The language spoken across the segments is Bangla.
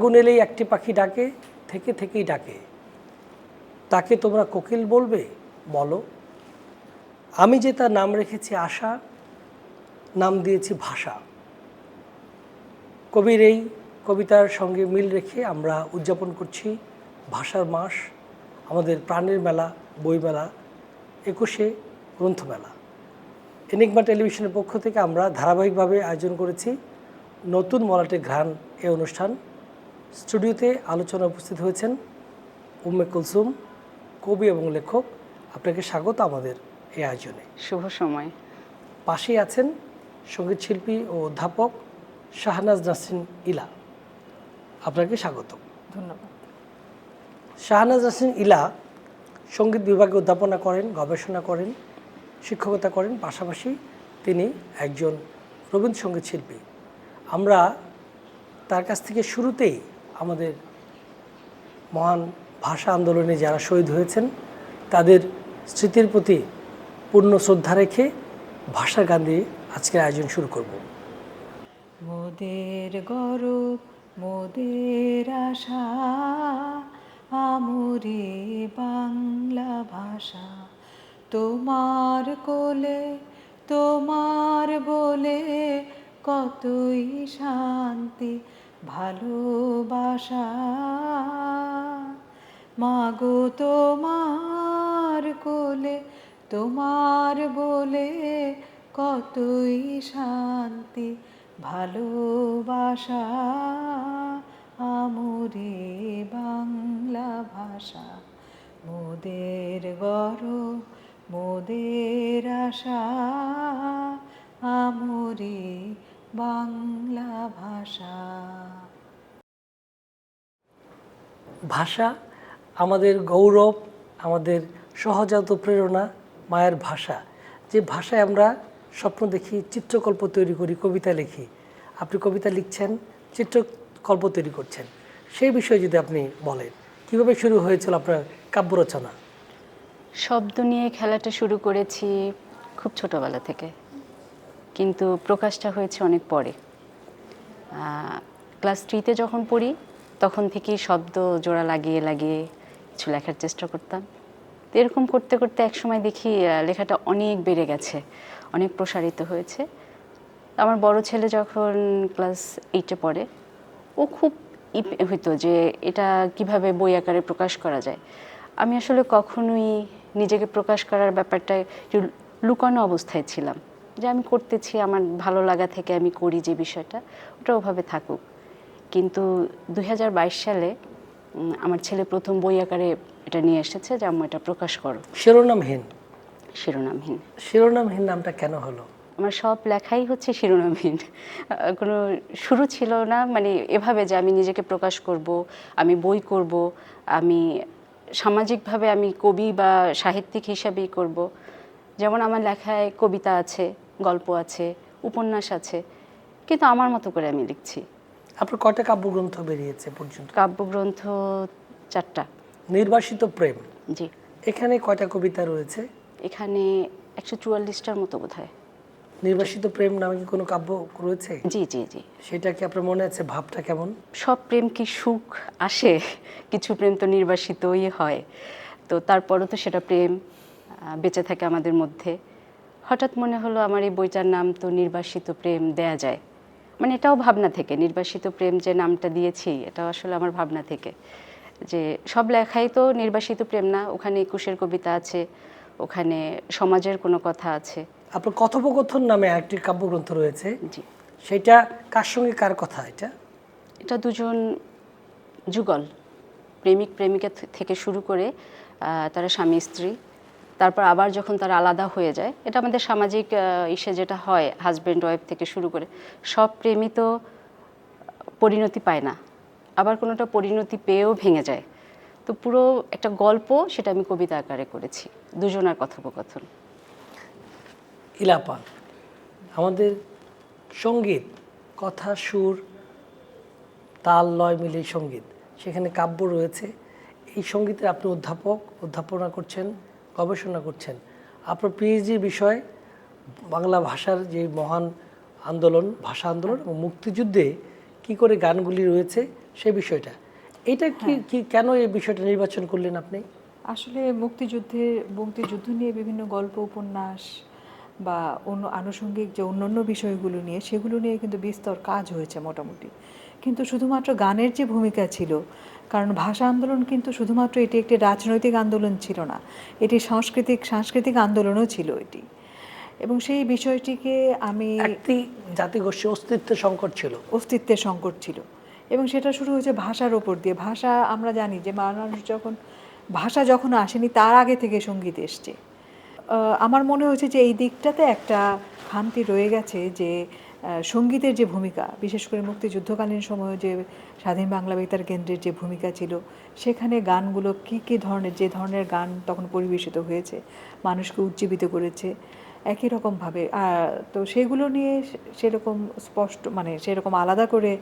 ফাগুন এলেই একটি পাখি ডাকে, থেকে থেকেই ডাকে। তাকে তোমরা কোকিল বলবে? বলো। আমি যে তার নাম রেখেছি আশা, নাম দিয়েছি ভাষা। কবির এই কবিতার সঙ্গে মিল রেখে আমরা উদযাপন করছি ভাষার মাস, আমাদের প্রাণের মেলা, বইমেলা, একুশে গ্রন্থমেলা। এনিগমা টেলিভিশনের পক্ষ থেকে আমরা ধারাবাহিকভাবে আয়োজন করেছি নতুন মলাটে ঘ্রাণ এ অনুষ্ঠান। স্টুডিওতে আলোচনা উপস্থিত হয়েছেন উম্মে কুলসুম কবি এবং লেখক। আপনাকে স্বাগত আমাদের এই আয়োজনে। শুভ সময়। পাশেই আছেন সংগীত শিল্পী ও অধ্যাপক শাহনাজ নাসরিন ইলা। আপনাকে স্বাগত। ধন্যবাদ। শাহনাজ নাসরিন ইলা সংগীত বিভাগে অধ্যাপনা করেন গবেষণা করেন শিক্ষকতা করেন। পাশাপাশি তিনি একজন রবীন্দ্রসঙ্গীত শিল্পী। আমরা তার কাছ থেকে শুরুতেই আমাদের মহান ভাষা আন্দোলনে যারা শহীদ হয়েছেন, তাদের স্মৃতির প্রতি পূর্ণ শ্রদ্ধা রেখে ভাষা গান দিয়ে আজকের আয়োজন শুরু করব। মোদের গরব, মোদের আশা, আমরে বাংলা ভাষা। তোমার কোলে, তোমার বলে কতই শান্তি ভালোবাসা। মাগো তোমার কোলে, তোমার বলে কতই শান্তি। ভালোবাসা আমরে বাংলা ভাষা। মোদের গরব মোদের আশা, আমরে বাংলা ভাষা। ভাষা আমাদের গৌরব আমাদের সহজাত প্রেরণা মায়ের ভাষা। যে ভাষায় আমরা স্বপ্ন দেখি চিত্রকল্প তৈরি করি কবিতা লিখি। আপনি কবিতা লিখছেন চিত্রকল্প তৈরি করছেন। সেই বিষয়ে যদি আপনি বলেন কীভাবে শুরু হয়েছিল আপনার কাব্য রচনা শব্দ নিয়ে খেলাটা শুরু করেছি খুব ছোটবেলা থেকে। কিন্তু প্রকাশটা হয়েছে অনেক পরে। ক্লাস থ্রিতে যখন পড়ি, তখন থেকেই শব্দ জোড়া লাগিয়ে লাগিয়ে কিছু লেখার চেষ্টা করতাম। তো এরকম করতে করতে একসময় দেখি লেখাটা অনেক বেড়ে গেছে, অনেক প্রসারিত হয়েছে। আমার বড় ছেলে যখন ক্লাস এইটে পড়ে, ও খুব ই- হইতো যে এটা কীভাবে বই আকারে প্রকাশ করা যায়। আমি আসলে কখনোই নিজেকে প্রকাশ করার ব্যাপারটা লুকানো অবস্থায় ছিলাম। যে আমি করতেছি আমার ভালো লাগা থেকে আমি করি যে বিষয়টা ওটা ওভাবে থাকুক। কিন্তু দু হাজার বাইশ সালে আমার ছেলে প্রথম বই আকারে এটা নিয়ে এসেছে যে আম্মু এটা প্রকাশ করো। শিরোনামহীন? শিরোনামহীন। শিরোনামহীন নামটা কেন হলো? আমার সব লেখাই হচ্ছে শিরোনামহীন। কোনো শুরু ছিল না মানে এভাবে যে আমি নিজেকে প্রকাশ করব আমি বই করব আমি সামাজিকভাবে আমি কবি বা সাহিত্যিক হিসাবেই করব। যেমন আমার লেখায় কবিতা আছে গল্প আছে উপন্যাস আছে কিন্তু আমার মতো করে আমি লিখছি। আপনার কটা কাব্যগ্রন্থ বেরিয়েছে পর্যন্ত? কাব্যগ্রন্থ চারটা। নির্বাসিত প্রেম। জি। এখানে কয়টা কবিতা রয়েছে? এখানে একশো চুয়াল্লিশটার মতো বোধ হয় নির্বাসিত প্রেম নামে কি কোনো কাব্য রয়েছে? জি জি জি। সেটা কি আপনার মনে আছে? ভাবটা কেমন? সব প্রেম কি সুখ আসে? কিছু প্রেম তো নির্বাসিতই হয়। তো তারপরও তো সেটা প্রেম বেঁচে থাকে আমাদের মধ্যে। হঠাৎ মনে হলো আমার এই বইটার নাম তো নির্বাসিত প্রেম দেয়া যায়। মানে এটাও ভাবনা থেকে নির্বাসিত প্রেম যে নামটা দিয়েছি এটাও আসলে আমার ভাবনা থেকে। যে সব লেখাই তো নির্বাসিত প্রেম না ওখানে একুশের কবিতা আছে ওখানে সমাজের কোনো কথা আছে। আপনার কথোপকথন নামে একটি কাব্যগ্রন্থ রয়েছে। জি। সেটা কার সঙ্গে কার কথা এটা? এটা দুজন যুগল প্রেমিক প্রেমিকা থেকে শুরু করে তারা স্বামী স্ত্রী। তারপর আবার যখন তারা আলাদা হয়ে যায়, এটা আমাদের সামাজিক ইসে যেটা হয় হাজব্যান্ড ওয়াইফ থেকে শুরু করে, সব প্রেমই তো পরিণতি পায় না। আবার কোনোটা পরিণতি পেয়েও ভেঙে যায়। তো পুরো একটা গল্প সেটা আমি কবিতা আকারে করেছি, দুজনার কথোপকথন। ইলাপান আমাদের সংগীত, কথা, সুর, তাল, লয় মিলে সংগীত। সেখানে কাব্য রয়েছে। এই সঙ্গীতের আপনি অধ্যাপক, অধ্যাপনা করছেন গবেষণা করছেন। আপনার পিএইচডির বিষয় বাংলা ভাষার যে মহান আন্দোলন ভাষা আন্দোলন এবং মুক্তিযুদ্ধে কি কি করে গানগুলি রয়েছে সে বিষয়টা। এটা কি কি কেন এই বিষয়টা নির্বাচন করলেন আপনি? আসলে মুক্তিযুদ্ধে মুক্তিযুদ্ধ নিয়ে বিভিন্ন গল্প উপন্যাস বা অন্য আনুষঙ্গিক যে অন্যান্য বিষয়গুলো নিয়ে সেগুলো নিয়ে কিন্তু বিস্তর কাজ হয়েছে মোটামুটি। কিন্তু শুধুমাত্র গানের যে ভূমিকা ছিল কারণ ভাষা আন্দোলন কিন্তু শুধুমাত্র এটি একটি রাজনৈতিক আন্দোলন ছিল না এটি সাংস্কৃতিক সাংস্কৃতিক আন্দোলনও ছিল এটি। এবং সেই বিষয়টিকে আমি একটি জাতিগোষ্ঠী অস্তিত্ব সংকট ছিল। অস্তিত্বের সংকট ছিল। এবং সেটা শুরু হয়েছে ভাষার ওপর দিয়ে। ভাষা আমরা জানি যে মানুষ যখন ভাষা যখন আসেনি তার আগে থেকে সংগীত এসছে। আমার মনে হয়েছে যে এই দিকটাতে একটা খামতি রয়ে গেছে যে সঙ্গীতের যে ভূমিকা, বিশেষ করে মুক্তিযুদ্ধকালীন সময়ে যে স্বাধীন বাংলা বেতার কেন্দ্রের যে ভূমিকা ছিল, সেখানে গানগুলো কী কী ধরনের, যে ধরনের গান তখন পরিবেশিত হয়েছে, মানুষকে উজ্জীবিত করেছে, একই রকমভাবে তো সেগুলো নিয়ে সেরকম স্পষ্ট মানে সেরকম আলাদা করে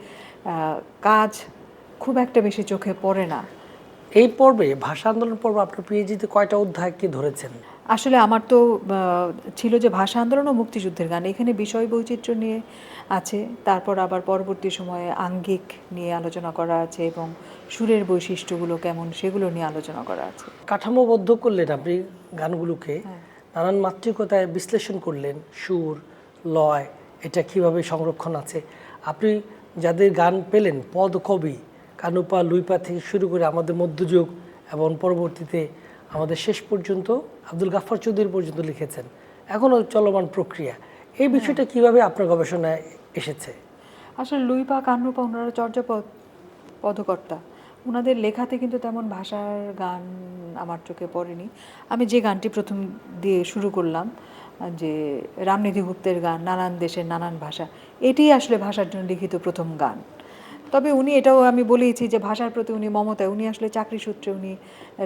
কাজ খুব একটা বেশি চোখে পড়ে না। এই পর্বে, ভাষা আন্দোলন পর্ব আপনার পিএইচডিতে কয়টা অধ্যায় কি ধরেছেন? আসলে আমার তো ছিল যে ভাষা আন্দোলন ও মুক্তিযুদ্ধের গান। এখানে বিষয় বৈচিত্র্য নিয়ে আছে তারপর আবার পরবর্তী সময়ে আঙ্গিক নিয়ে আলোচনা করা আছে এবং সুরের বৈশিষ্ট্যগুলো কেমন সেগুলো নিয়ে আলোচনা করা আছে। কাঠামোবদ্ধ করলেন আপনি গানগুলোকে নানান মাতৃকতায় বিশ্লেষণ করলেন সুর লয় এটা কীভাবে সংরক্ষণ আছে। আপনি যাদের গান পেলেন পদ কবি কানুপা লুইপা থেকে শুরু করে আমাদের মধ্যযুগ এবং পরবর্তীতে আমাদের শেষ পর্যন্ত আব্দুল গাফফার চৌধুরী পর্যন্ত লিখেছেন। এখনও চলমান প্রক্রিয়া। এই বিষয়টা কীভাবে আপনার গবেষণায় এসেছে? আসলে লুইপা কান্নুপা ওনারা চর্যাপদ পদকর্তা। ওনাদের লেখাতে কিন্তু তেমন ভাষার গান আমার চোখে পড়েনি। আমি যে গানটি প্রথম দিয়ে শুরু করলাম যে রামনিধি গুপ্তের গান নানান দেশের নানান ভাষা এটি আসলে ভাষার জন্য লিখিত প্রথম গান। তবে উনি এটাও আমি বলেইছি যে ভাষার প্রতি উনি মমতায় উনি আসলে চাকরি সূত্রে উনি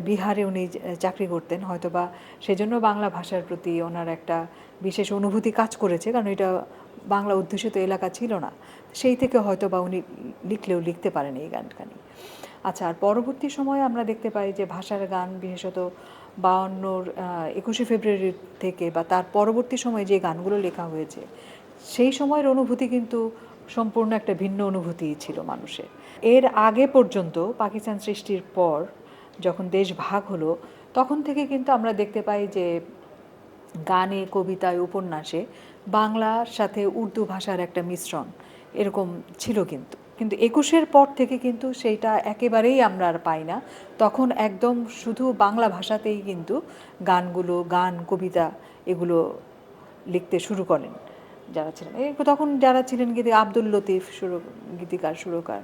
বিহারে উনি চাকরি করতেন। হয়তোবা সেজন্য বাংলা ভাষার প্রতি ওনার একটা বিশেষ অনুভূতি কাজ করেছে, কারণ এটা বাংলা অধ্যুষিত এলাকা ছিল না। সেই থেকে হয়তো বা উনি লিখলেও লিখতে পারেন এই গানখানি। আচ্ছা আর পরবর্তী সময়ে আমরা দেখতে পাই যে ভাষার গান বিশেষত বাউন্নর একুশে ফেব্রুয়ারি থেকে বা তার পরবর্তী সময়ে যে গানগুলো লেখা হয়েছে, সেই সময়ের অনুভূতি কিন্তু সম্পূর্ণ একটা ভিন্ন অনুভূতি ছিল মানুষের। এর আগে পর্যন্ত পাকিস্তান সৃষ্টির পর যখন দেশ ভাগ হলো, তখন থেকে কিন্তু আমরা দেখতে পাই যে গানে, কবিতায়, উপন্যাসে বাংলার সাথে উর্দু ভাষার একটা মিশ্রণ এরকম ছিল কিন্তু। কিন্তু একুশের পর থেকে কিন্তু সেইটা একেবারেই আমরা আর পাই না। তখন একদম শুধু বাংলা ভাষাতেই কিন্তু গানগুলো, গান, কবিতা এগুলো লিখতে শুরু করেন। যারা ছিলেন। এই তখন যারা ছিলেন গীতি আব্দুল লতিফ সুর গীতিকার সুরকার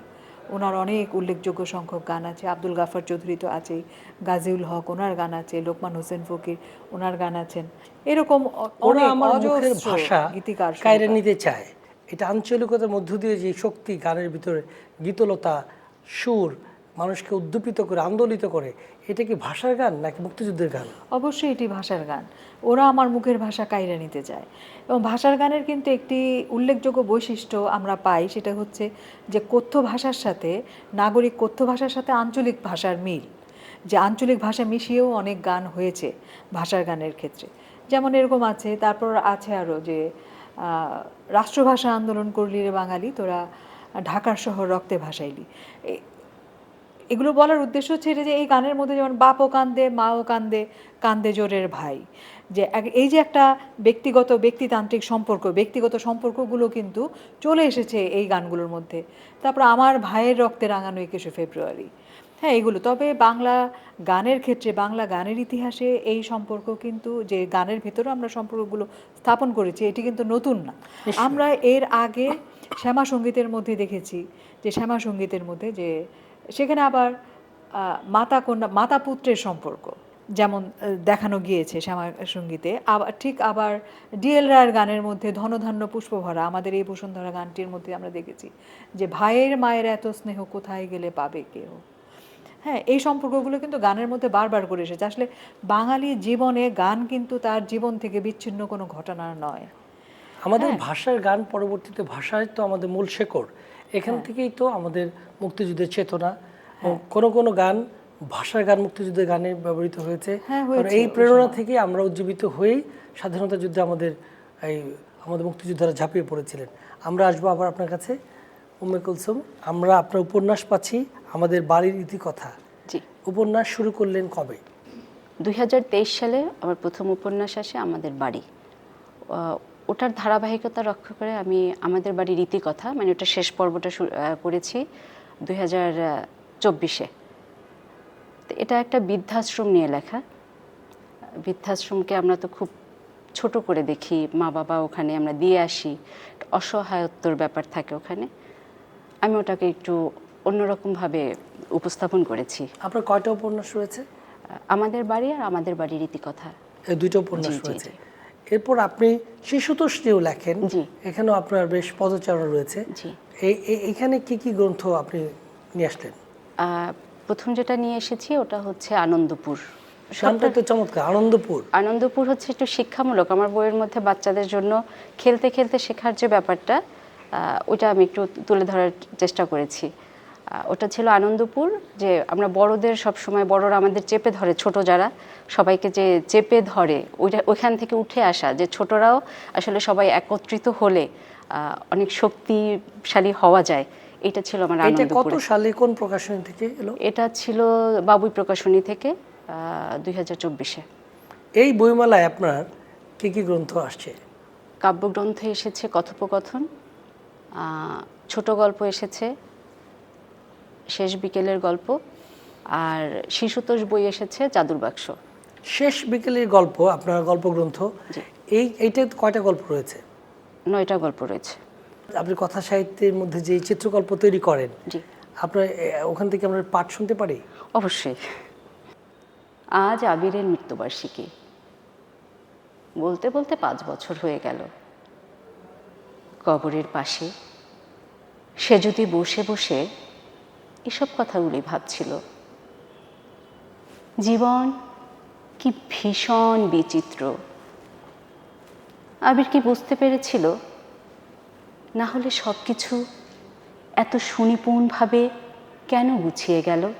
ওনার অনেক উল্লেখযোগ্য সংখ্যক গান আছে। আব্দুল গাফার চৌধুরী তো আছেই গাজিউল হক ওনার গান আছে লোকমান হোসেন ফকির ওনার গান আছেন। এরকম ভাষা গীতিকার কায়রে নিতে চায়। এটা আঞ্চলিকতার মধ্য দিয়ে যে শক্তি গানের ভিতরে গীতলতা সুর মানুষকে উদ্দীপিত করে, আন্দোলিত করে, এটা কি ভাষার গান নাকি মুক্তিযুদ্ধের গান? অবশ্যই এটি ভাষার গান। ওরা আমার মুখের ভাষা কাইরা নিতে চায়। এবং ভাষার গানের কিন্তু একটি উল্লেখযোগ্য বৈশিষ্ট্য আমরা পাই, সেটা হচ্ছে যে কথ্য ভাষার সাথে, নাগরিক কথ্য ভাষার সাথে আঞ্চলিক ভাষার মিল। যে আঞ্চলিক ভাষা মিশিয়েও অনেক গান হয়েছে ভাষার গানের ক্ষেত্রে। যেমন এরকম আছে, তারপর আছে আরও যে রাষ্ট্রভাষা আন্দোলন করলি রে বাঙালি, তোরা ঢাকার শহর রক্তে ভাসাইলি। এগুলো বলার উদ্দেশ্য হচ্ছে এটা যে এই গানের মধ্যে যেমন বাপও কান্দে মাও কান্দে কান্দে জোরের ভাই। যে এই যে একটা ব্যক্তিগত ব্যক্তিতান্ত্রিক সম্পর্ক ব্যক্তিগত সম্পর্কগুলো কিন্তু চলে এসেছে এই গানগুলোর মধ্যে। তারপর আমার ভাইয়ের রক্তে রাঙানো একুশে ফেব্রুয়ারি। হ্যাঁ এগুলো। তবে বাংলা গানের ক্ষেত্রে বাংলা গানের ইতিহাসে এই সম্পর্ক কিন্তু যে গানের ভেতরেও আমরা সম্পর্কগুলো স্থাপন করেছি এটি কিন্তু নতুন না। আমরা এর আগে শ্যামা সঙ্গীতের মধ্যে দেখেছি যে শ্যামা সঙ্গীতের মধ্যে যে সেখানে আবার মাতা কন্যা মাতা পুত্রের সম্পর্ক। যেমন দেখানো গিয়েছে শ্যামা সঙ্গীতে আবার ঠিক আবার ডিএল রায়ের গানের মধ্যে ধনধান্য পুষ্পভরা আমাদের এই বসুন্ধরা গানটির মধ্যে আমরা দেখেছি যে ভাইয়ের মায়ের এত স্নেহ কোথায় গেলে পাবে কেউ? হ্যাঁ এই সম্পর্কগুলো কিন্তু গানের মধ্যে বারবার করে এসেছে। আসলে বাঙালি জীবনে গান কিন্তু তার জীবন থেকে বিচ্ছিন্ন কোনো ঘটনা নয়। আমাদের হ্যাঁ। ভাষার গান পরবর্তীতে ভাষায় তো আমাদের মূল শেকড়। এখান হ্যাঁ। থেকেই তো আমাদের মুক্তিযুদ্ধের চেতনা কোন কোনো কোনো গান ভাষার গান মুক্তিযুদ্ধের গানে ব্যবহৃত হয়েছে। হ্যাঁ, এই প্রেরণা থেকে আমরা উজ্জীবিত হয়েই স্বাধীনতা যুদ্ধে আমাদের এই আমাদের মুক্তিযোদ্ধারা ঝাঁপিয়ে পড়েছিলেন। আমরা আসব আবার আপনার কাছে। উম্মে কুলসুম আমরা আপনার উপন্যাস পাচ্ছি আমাদের বাড়ির ইতিকথা। উপন্যাস শুরু করলেন কবে? দুই হাজার তেইশ সালে আমার প্রথম উপন্যাস আসে আমাদের বাড়ি। ওটার ধারাবাহিকতা রক্ষা করে আমি আমাদের বাড়ির রীতিকথা মানে ওটা শেষ পর্বটা শুরু- করেছি দুই হাজার চব্বিশে। এটা একটা বৃদ্ধাশ্রম নিয়ে লেখা। বৃদ্ধাশ্রমকে আমরা তো খুব ছোট করে দেখি মা বাবা ওখানে আমরা দিয়ে আসি অসহায়ত্বর ব্যাপার থাকে ওখানে। আমি ওটাকে একটু অন্যরকমভাবে উপস্থাপন করেছি। আপনার কয়টা উপন্যাস রয়েছে? আমাদের বাড়ি আর আমাদের বাড়ির রীতিকথা। দুইটা উপন্যাস রয়েছে। এরপর আপনি শিশুতোষ নিয়েও লেখেন। এখানেও আপনার বেশ পদচারণা রয়েছে। জি। এই- এই- এখানে কি কি গ্রন্থ আপনি নিয়ে আসলেন? প্রথম যেটা নিয়ে এসেছি ওটা হচ্ছে আনন্দপুর। নামটা তো চমৎকার আনন্দপুর। আনন্দপুর হচ্ছে একটু শিক্ষামূলক। আমার বইয়ের মধ্যে বাচ্চাদের জন্য খেলতে খেলতে শেখার যে ব্যাপারটা ওটা আমি একটু তুলে ধরার চেষ্টা করেছি। ওটা ছিল আনন্দপুর যে আমরা বড়দের সব সময় বড়রা আমাদের চেপে ধরে ছোট যারা সবাইকে যে চেপে ধরে ওইটা ওইখান থেকে উঠে আসা যে ছোটরাও আসলে সবাই একত্রিত হলে অনেক শক্তিশালী হওয়া যায়। এটা ছিল আমার এটা কত সালে কোন প্রকাশনী থেকে এলো? এটা ছিল বাবুই প্রকাশনী থেকে দুই হাজার চব্বিশে। এই বইমেলায় আপনার কি কি গ্রন্থ আসছে? কাব্যগ্রন্থ এসেছে কথোপকথন ছোট গল্প এসেছে শেষ বিকেলের গল্প আর শিশুতোষ বই এসেছে জাদুর বাক্স। শেষ বিকেলের গল্প আপনার গল্প গ্রন্থ এই এইটা কয়টা গল্প রয়েছে? নয়টা গল্প রয়েছে। আপনি কথা সাহিত্যের মধ্যে যে চিত্রকল্প তৈরি করেন জি। আপনার ওখান থেকে আমরা পাঠ শুনতে পারি? অবশ্যই। আজ আবিরের মৃত্যুবার্ষিকী। বলতে বলতে পাঁচ বছর হয়ে গেল। কবরের পাশে সে যদি বসে বসে এসব কথাগুলি ভাবছিল। জীবন কি ভীষণ বিচিত্র। আবির কি বুঝতে পেরেছিল? না হলে সব কিছু এত সুনিপুণভাবে কেন গুছিয়ে গেল?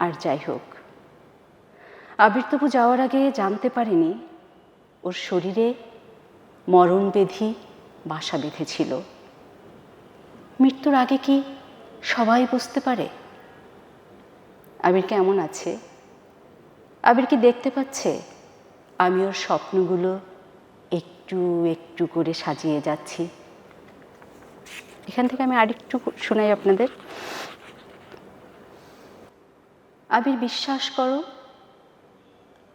আর যাই হোক, আবির তবু যাওয়ার আগে জানতে পারিনি ওর শরীরে মরণ মরণবেধি বাসা বেঁধেছিল। মৃত্যুর আগে কি সবাই বুঝতে পারে। আবির কেমন আছে? আবির কি দেখতে পাচ্ছে? আমি ওর স্বপ্নগুলো একটু একটু করে সাজিয়ে যাচ্ছি। এখান থেকে আমি আরেকটু শোনাই আপনাদের। আবির, বিশ্বাস করো,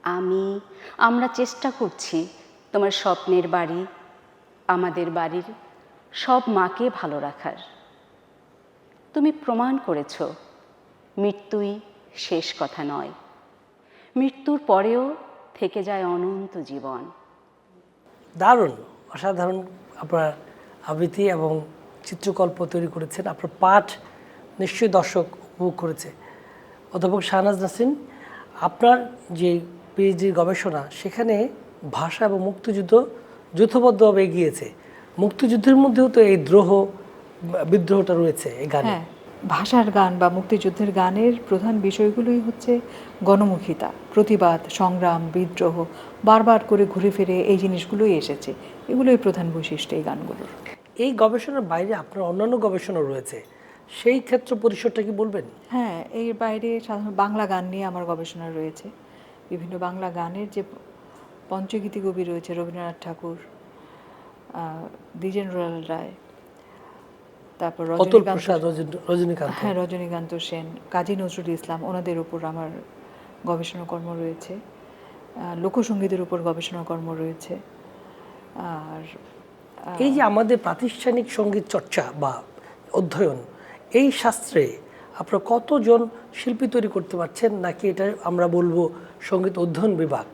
আমি, আমরা চেষ্টা করছি তোমার স্বপ্নের বাড়ি, আমাদের বাড়ির সব মাকে ভালো রাখার। তুমি প্রমাণ করেছ, মৃত্যুই শেষ কথা নয়। মৃত্যুর পরেও থেকে যায় অনন্ত জীবন। দারুণ, অসাধারণ আপনার আবৃত্তি এবং চিত্রকল্প তৈরি করেছেন। আপনার পাঠ নিশ্চয়ই দর্শক উপভোগ করেছে। অধ্যাপক শাহনাজ নাসিন আপনার যে পিএইচডির গবেষণা, সেখানে ভাষা এবং মুক্তিযুদ্ধ যৌথবদ্ধভাবে এগিয়েছে। মুক্তিযুদ্ধের মধ্যেও তো এই দ্রোহ বিদ্রোহটা রয়েছে এই গানে। হ্যাঁ ভাষার গান বা মুক্তিযুদ্ধের গানের প্রধান বিষয়গুলোই হচ্ছে গণমুখিতা প্রতিবাদ সংগ্রাম বিদ্রোহ বারবার করে ঘুরে ফিরে এই জিনিসগুলোই এসেছে। এগুলোই প্রধান বৈশিষ্ট্য এই গানগুলোর। এই গবেষণার বাইরে আপনার অন্যান্য গবেষণা রয়েছে। সেই ক্ষেত্র পরিসরটা কি বলবেন? হ্যাঁ এর বাইরে সাধারণত বাংলা গান নিয়ে আমার গবেষণা রয়েছে। বিভিন্ন বাংলা গানের যে পঞ্চগীতি কবি রয়েছে রবীন্দ্রনাথ ঠাকুর দ্বিজেন্দ্রলাল রায় তারপর রজনীকান্ত হ্যাঁ রজনীকান্ত সেন কাজী নজরুল ইসলাম ওনাদের উপর আমার গবেষণা কর্ম রয়েছে। লোকসঙ্গীতের উপর গবেষণা কর্ম রয়েছে। আর এই যে আমাদের প্রাতিষ্ঠানিক সংগীত চর্চা বা অধ্যয়ন এই শাস্ত্রে আপনারা কতজন শিল্পী তৈরি করতে পারছেন নাকি এটা আমরা বলব সংগীত অধ্যয়ন বিভাগ?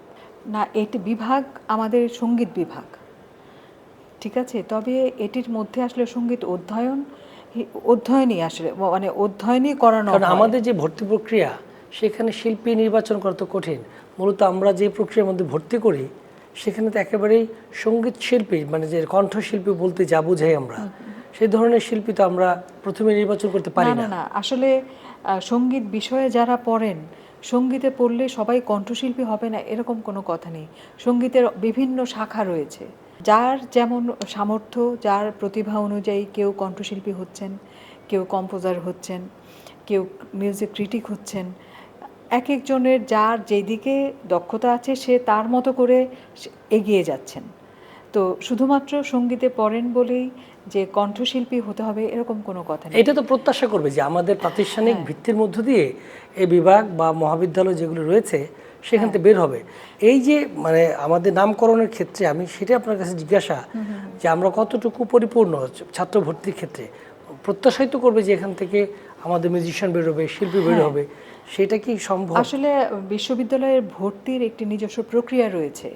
না এটি বিভাগ আমাদের সংগীত বিভাগ। ঠিক আছে? তবে এটির মধ্যে আসলে সংগীত অধ্যয়ন অধ্যয়নই আসলে মানে অধ্যয়নই করানো কারণ। আমাদের যে ভর্তি প্রক্রিয়া সেখানে শিল্পী নির্বাচন করা তো কঠিন। মূলত আমরা যে প্রক্রিয়ার মধ্যে ভর্তি করি সেখানে তো একেবারেই সংগীত শিল্পী মানে যে কণ্ঠশিল্পী বলতে যা বোঝাই আমরা সেই ধরনের শিল্পী তো আমরা প্রথমে নির্বাচন করতে পারি না না। আসলে সংগীত বিষয়ে যারা পড়েন সঙ্গীতে পড়লে সবাই কণ্ঠশিল্পী হবে না এরকম কোনো কথা নেই। সঙ্গীতের বিভিন্ন শাখা রয়েছে। যার যেমন সামর্থ্য যার প্রতিভা অনুযায়ী কেউ কণ্ঠশিল্পী হচ্ছেন কেউ কম্পোজার হচ্ছেন কেউ মিউজিক ক্রিটিক হচ্ছেন এক একজনের যার যেদিকে দক্ষতা আছে সে তার মতো করে এগিয়ে যাচ্ছেন। তো শুধুমাত্র সঙ্গীতে পড়েন বলেই যে কণ্ঠশিল্পী হতে হবে এরকম কোনো কথা নেই। এটা তো প্রত্যাশা করবে যে আমাদের প্রাতিষ্ঠানিক ভিত্তির মধ্য দিয়ে এই বিভাগ বা মহাবিদ্যালয় যেগুলো রয়েছে সেখান থেকে বের হবে। এই যে মানে আমাদের নামকরণের ক্ষেত্রে আমি সেটা আপনার কাছে জিজ্ঞাসা যে আমরা কতটুকু পরিপূর্ণ ছাত্র ভর্তির ক্ষেত্রে। প্রত্যাশাই তো করবে যে এখান থেকে আমাদের মিউজিশিয়ান বেরোবে শিল্পী বের হবে। সেটা কি সম্ভব? আসলে বিশ্ববিদ্যালয়ের ভর্তির একটি নিজস্ব প্রক্রিয়া রয়েছে।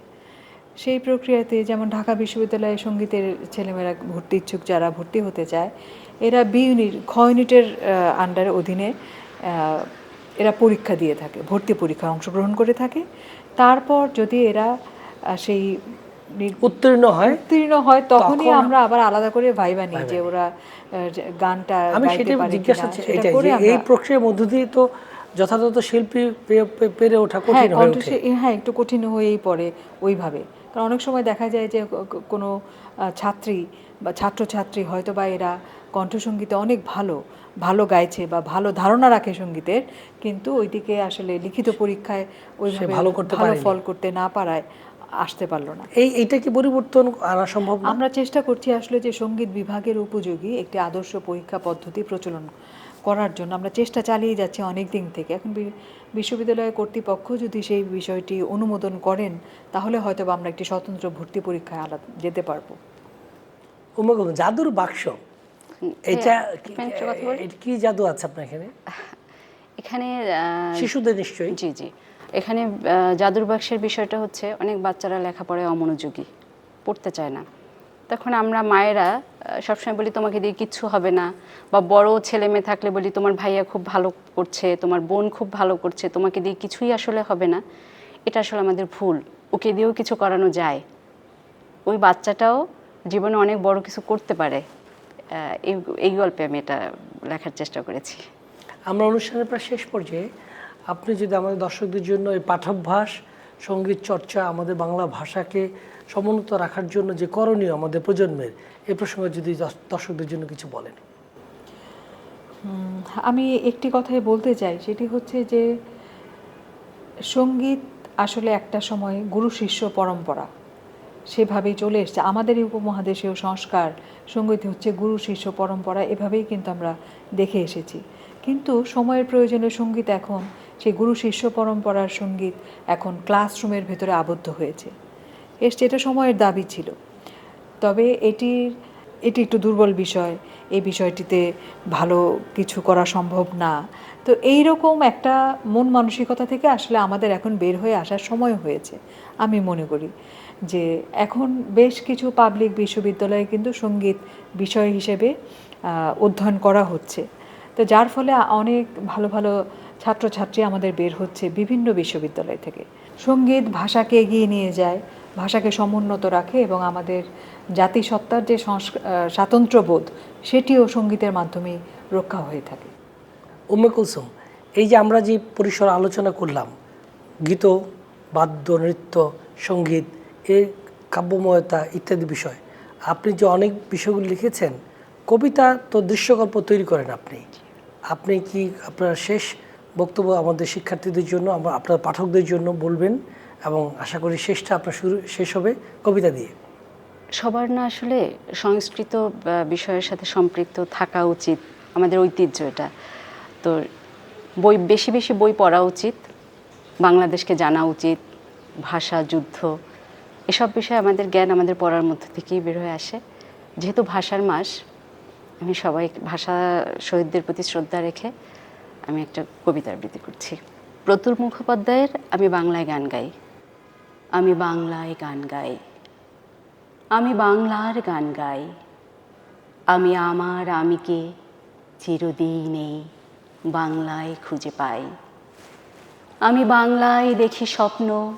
সেই প্রক্রিয়াতে যেমন ঢাকা বিশ্ববিদ্যালয়ে সঙ্গীতের ছেলেমেয়েরা ভর্তি ইচ্ছুক যারা ভর্তি হতে চায় এরা বি ইউনিট খ ইউনিটের আন্ডার অধীনে এরা পরীক্ষা দিয়ে থাকে ভর্তি পরীক্ষায় অংশগ্রহণ করে থাকে। তারপর যদি এরা সেই উত্তীর্ণ হয় উত্তীর্ণ হয় তখনই আমরা আবার আলাদা করে ভাইবা নিই যে ওরা গানটা আমি পারে জিজ্ঞাসা সেটা এটাই এই প্রক্রিয়ার মধ্য দিয়ে তো যথাযথ শিল্পী পেরে ওঠা হ্যাঁ কঠিন হয়ে ওঠে। হ্যাঁ একটু কঠিন হয়েই পড়ে ওইভাবে। কারণ অনেক সময় দেখা যায় যে কোনো ছাত্রী বা ছাত্রছাত্রী হয়তো বা এরা কণ্ঠসঙ্গীতে অনেক ভালো ভালো গাইছে বা ভালো ধারণা রাখে সঙ্গীতের কিন্তু ওইদিকে আসলে লিখিত পরীক্ষায় ওইভাবে ভালো করতে ভালো ফল করতে না পারায় আসতে পারল না। এই এইটা কি পরিবর্তন আনা সম্ভব আমরা চেষ্টা করছি আসলে যে সংগীত বিভাগের উপযোগী একটি আদর্শ পরীক্ষা পদ্ধতি প্রচলন করার জন্য। আমরা চেষ্টা চালিয়ে যাচ্ছি অনেক দিন থেকে। এখন বিশ্ববিদ্যালয় কর্তৃপক্ষ যদি সেই বিষয়টি অনুমোদন করেন তাহলে হয়তো বা আমরা একটি স্বতন্ত্র ভর্তি পরীক্ষায় আলাদা যেতে পারব। উমা বেগম, জাদুর বাক্স। এটা কি-? এটা কি জাদু আছে আপনার এখানে? এখানে শিশুদের নিশ্চয়ই। জি জি। এখানে জাদুর বাক্সের বিষয়টা হচ্ছে অনেক বাচ্চারা লেখাপড়ায় অমনোযোগী পড়তে চায় না। তখন আমরা মায়েরা সবসময় বলি তোমাকে দিয়ে কিচ্ছু হবে না। বা বড় ছেলে মেয়ে থাকলে বলি তোমার ভাইয়া খুব ভালো করছে তোমার বোন খুব ভালো করছে তোমাকে দিয়ে কিছুই আসলে হবে না। এটা আসলে আমাদের ভুল। ওকে দিয়েও কিছু করানো যায়। ওই বাচ্চাটাও জীবনে অনেক বড় কিছু করতে পারে এই এই গল্পে আমি এটা লেখার চেষ্টা করেছি। আমরা অনুষ্ঠানের প্রায় শেষ পর্যায়ে আপনি যদি আমাদের দর্শকদের জন্য এই পাঠাভ্যাস সংগীত চর্চা আমাদের বাংলা ভাষাকে সমুন্নত রাখার জন্য যে করণীয় আমাদের প্রজন্মের এই প্রসঙ্গে যদি দর্শকদের জন্য কিছু বলেন। আমি একটি কথাই বলতে চাই সেটি হচ্ছে যে সংগীত আসলে একটা সময় গুরু শিষ্য পরম্পরা। সেভাবেই চলে এসছে। আমাদের এই উপমহাদেশীয় সংস্কার সংগীত হচ্ছে গুরু, শিষ্য, পরম্পরা, এভাবেই কিন্তু আমরা দেখে এসেছি। কিন্তু সময়ের প্রয়োজনে সংগীত এখন, সেই গুরু, শিষ্য, পরম্পরার সংগীত এখন ক্লাসরুমের ভেতরে আবদ্ধ হয়েছে। এসছে, এটা সময়ের দাবি ছিল। তবে এটির, এটি একটু দুর্বল বিষয়, এই বিষয়টিতে ভালো কিছু করা সম্ভব না। তো এই রকম একটা মন মানসিকতা থেকে আসলে আমাদের এখন বের হয়ে আসার সময় হয়েছে, আমি মনে করি। যে এখন বেশ কিছু পাবলিক বিশ্ববিদ্যালয়ে কিন্তু সংগীত বিষয় হিসেবে অধ্যয়ন করা হচ্ছে। তো যার ফলে অনেক ভালো ভালো ছাত্রছাত্রী আমাদের বের হচ্ছে বিভিন্ন বিশ্ববিদ্যালয় থেকে। সংগীত ভাষাকে এগিয়ে নিয়ে যায়, ভাষাকে সমুন্নত রাখে এবং আমাদের জাতিসত্তার যে স্বাতন্ত্র্যবোধ, সেটিও সঙ্গীতের মাধ্যমে রক্ষা হয়ে থাকে। উম্মে কুলসুম, এই যে আমরা যে পরিসর আলোচনা করলাম, গীত, বাদ্য, নৃত্য, সংগীত এই কাব্যময়তা ইত্যাদি বিষয়। আপনি যে অনেক বিষয়গুলো লিখেছেন, কবিতা তো দৃশ্যকল্প তৈরি করেন আপনি। আপনি কি আপনার শেষ বক্তব্য আমাদের শিক্ষার্থীদের জন্য আপনার পাঠকদের জন্য বলবেন? এবং আশা করি শেষটা আপনার শুরু, শেষ হবে কবিতা দিয়ে। সবার না আসলে সংস্কৃত বিষয়ের সাথে সম্পৃক্ত থাকা উচিত। আমাদের ঐতিহ্য এটা। তো বই, বেশি বেশি বই পড়া উচিত। বাংলাদেশকে জানা উচিত। ভাষা, যুদ্ধ এসব বিষয়ে আমাদের জ্ঞান আমাদের পড়ার মধ্য থেকেই বের হয়ে আসে। যেহেতু ভাষার মাস, আমি সবাই ভাষা শহীদদের প্রতি শ্রদ্ধা রেখে আমি একটা কবিতা আবৃত্তি করছি। প্রতুল মুখোপাধ্যায়ের আমি বাংলায় গান গাই। আমি বাংলায় গান গাই। আমি বাংলার গান গাই। আমি আমার আমিকে চিরদিনই বাংলায় খুঁজে পাই। আমি বাংলায় দেখি স্বপ্ন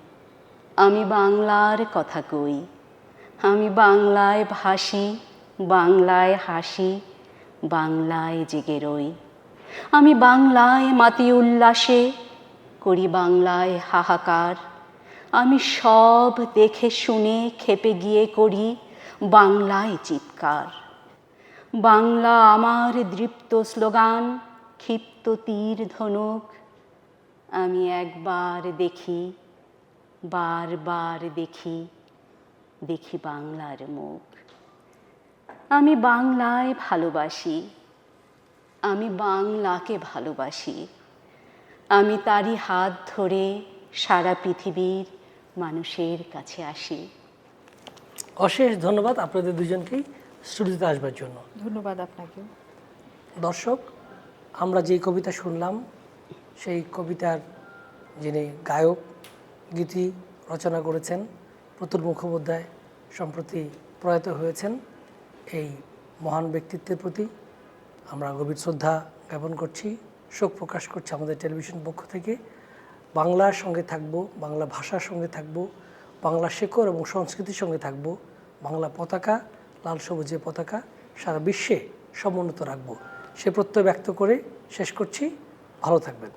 আমি বাংলার কথা কই। আমি বাংলায় ভাসি, বাংলায় হাসি, বাংলায় জেগে রই। আমি বাংলায় মাতি উল্লাসে, করি বাংলায় হাহাকার। আমি সব দেখে শুনে খেপে গিয়ে করি বাংলায় চিৎকার। বাংলা আমার দৃপ্ত স্লোগান, ক্ষিপ্ত তীর ধনুক। আমি একবার দেখি বারবার দেখি দেখি বাংলার মুখ। আমি বাংলায় ভালোবাসি আমি বাংলাকে ভালোবাসি। আমি তারই হাত ধরে সারা পৃথিবীর মানুষের কাছে আসি। অশেষ ধন্যবাদ আপনাদের দুজনকেই স্টুডিওতে আসবার জন্য। ধন্যবাদ আপনাকে। দর্শক আমরা যে কবিতা শুনলাম সেই কবিতার যিনি গায়ক গীতি রচনা করেছেন প্রতুল মুখোপাধ্যায় সম্প্রতি প্রয়াত হয়েছেন এই মহান ব্যক্তিত্বের প্রতি। আমরা গভীর শ্রদ্ধা জ্ঞাপন করছি, শোক প্রকাশ করছি আমাদের টেলিভিশন পক্ষ থেকে। বাংলার সঙ্গে থাকব, বাংলা ভাষার সঙ্গে থাকব, বাংলা শেকড় এবং সংস্কৃতির সঙ্গে থাকব, বাংলা পতাকা, লাল সবুজের পতাকা সারা বিশ্বে সমুন্নত রাখব। সে প্রত্যয় ব্যক্ত করে শেষ করছি। ভালো থাকবেন।